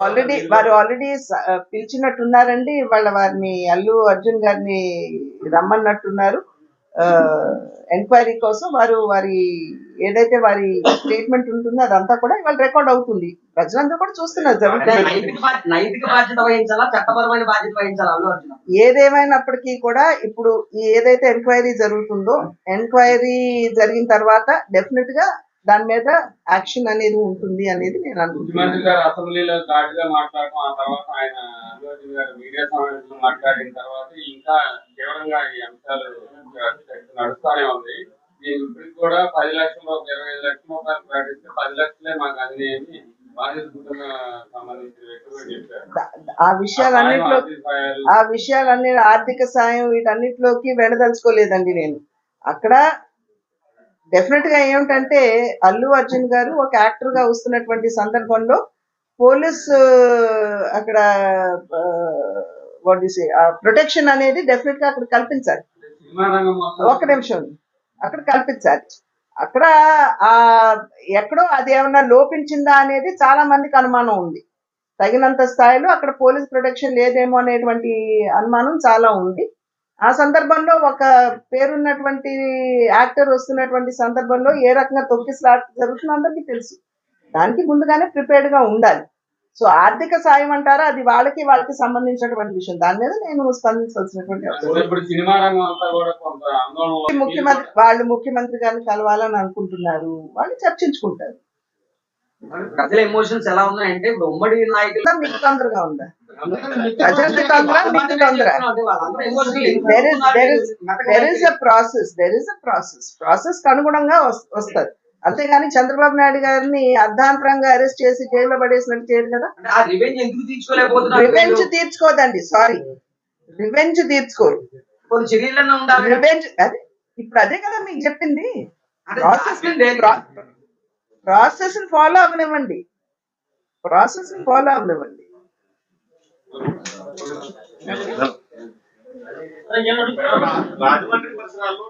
Already వారు already పిలిచినట్టున్నారండి. వాళ్ళ వారిని అల్లు అర్జున్ గారిని రమ్మన్నట్టున్నారు. ఎంక్వైరీ కోసం వారు వారి ఏదైతే వారి స్టేట్మెంట్ ఉంటుందో అదంతా కూడా ఇవాళ రికార్డ్ అవుతుంది. ప్రజలందరూ కూడా చూస్తున్నారు. జరుగుతుంది ఏదేమైనప్పటికీ కూడా ఇప్పుడు ఏదైతే ఎంక్వైరీ జరుగుతుందో ఎంక్వైరీ జరిగిన తర్వాత డెఫినెట్గా దాని మీద యాక్షన్ అనేది ఉంటుంది అనేది నేను అనుకుంటున్నాను. అసెంబ్లీలో ఘాటుగా మాట్లాడటం ఆ తర్వాత ఆయన గారు మీడియా సమావేశంలో మాట్లాడిన తర్వాత ఇంకా తీవ్రంగా ఈ అంశాలు నడుస్తానే ఉంది. నేను ఇప్పటికి కూడా పది లక్షలు ఒక ఇరవై ఐదు లక్షల రూపాయలు ప్రకటిస్తే పది లక్షలే మాకు ఆ విషయాలన్నింటిలో ఆ విషయాలన్నీ ఆర్థిక సాయం వీటన్నిటిలోకి వెళ్ళదలుచుకోలేదండి నేను. అక్కడ డెఫినెట్గా ఏమిటంటే అల్లు అర్జున్ గారు ఒక యాక్టర్గా వస్తున్నటువంటి సందర్భంలో పోలీస్ అక్కడ ప్రొటెక్షన్ అనేది డెఫినెట్గా అక్కడ కల్పించాలి. ఒక ఒక్క నిమిషం. అక్కడ కల్పించాలి. అక్కడ ఆ ఎక్కడో అది ఏమన్నా లోపించిందా అనేది చాలా మందికి అనుమానం ఉంది. తగినంత స్థాయిలో అక్కడ పోలీస్ ప్రొటెక్షన్ లేదేమో అనేటువంటి అనుమానం చాలా ఉంది. ఆ సందర్భంలో ఒక పేరున్నటువంటి యాక్టర్ వస్తున్నటువంటి సందర్భంలో ఏ రకంగా తొక్కిసలాట జరుగుతుందో అందరికీ తెలుసు. దానికి ముందుగానే ప్రిపేర్డ్గా ఉండాలి. సో ఆర్థిక సాయం అంటారా? అది వాళ్ళకి వాళ్ళకి సంబంధించినటువంటి విషయం. దాని మీద నేను స్పందించాల్సినటువంటి అవసరం అసలు ఇప్పుడు సినిమా రంగం అంతా కూడా కొంత ఆందోళనలో ముఖ్యమంత్రి వాళ్ళు ముఖ్యమంత్రి గారిని కలవాలని అనుకుంటున్నారు. వాళ్ళు చర్చించుకుంటారు. ప్రజల ఎమోషన్స్ ఎలా ఉన్నాయంటే ఉమ్మడి నాయకులు మీకు తొందరగా ఉందా తొందర తొందర. There is process there is process process అనుగుణంగా వస్తుంది. అంతేగాని చంద్రబాబు నాయుడు గారిని అర్ధాంతరంగా అరెస్ట్ చేసి జైల్లో పడేసినట్టు చేయడు కదా? రివెంజ్ తీర్చుకోదండి సారీ రివెంజ్ తీర్చుకోరు. రివెంజ్ అదే ఇప్పుడు అదే కదా మీకు చెప్పింది. ప్రాసెస్. ప్రాసెస్ ఫాలో అవనివ్వండి ప్రాసెస్ ఫాలో అవనివ్వండి రాజమండ్రి పరిసరాల్లో